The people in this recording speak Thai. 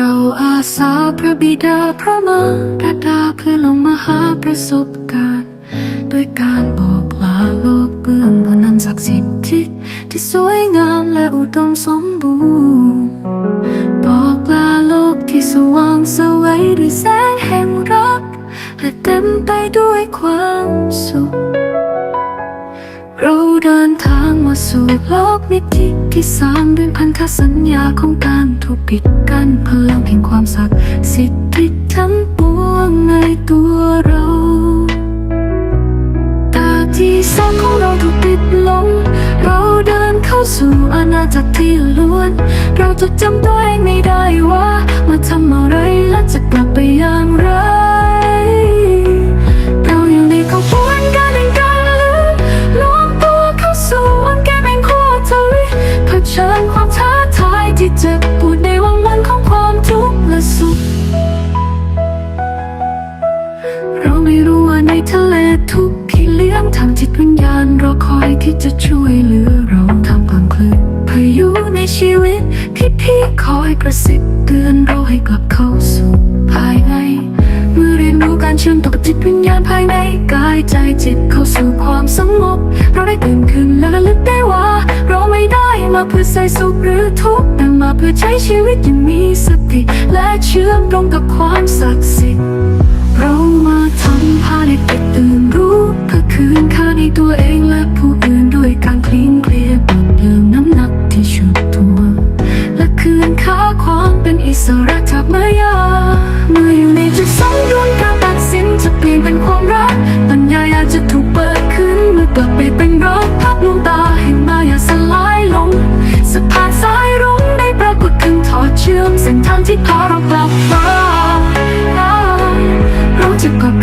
ราอาสาพระบิดาพระมารดาเพื่อลงมาหาประสบการณ์ด้วยการบอกลาโลกเบื้องบนนั้นศักดิ์สิทธิ์ที่ที่สวยงามและอุดมสมบูรณ์บอกลาโลกที่สว่างสวัยด้วยแสงแห่งรักและเต็มไปด้วยความสุขเราเดินทางมาสู่ โลกมิติที่สร้างด้วยพันธสัญญาของการถูกปิดกั้นพลังแห่งความศักดิ์สิทธิ์ที่ทั้งปวงในตัวเราตาที่สองของเราถูกปิดลง เราเดินเข้าสู่อาณาจักรที่ล้วน เราจะจำตัวเองไม่ได้ว่ามาทำอะไรและจะ จ็บปวดในวังวันของความทุกข์และสุข เราไม่รู้ว่าในทะเลทุกข์ที่เลี้ยงทางจิตวิญญาณรอคอยที่จะช่วยเหลือเราทำกลางคลื่นพายุในชีวิตที่พี่คอยกระซิบเตือนเราให้กลับเข้าสู่ภายในเมื่อเรียนรู้การเชื่อมต่อกับจิตวิญญาณภายในกายใจจิตเข้าสู่ความสงบ มาเพื่อใส่สุขหรือทุกข์แต่มาเพื่อใช้ชีวิตยังมีสติ และเชื่อมตรงกับความศักดิ์สิทธิ์เรามาทำพาเด็กตื่นรู้เพื่อคืนค่าในตัวเองและผู้อื่นด้วยการคลีนเคลียร์ปรับเริ่มน้ำหนักที่ชุดตัว และคืนค่าความเป็นอิสระจากเมื่ย to come.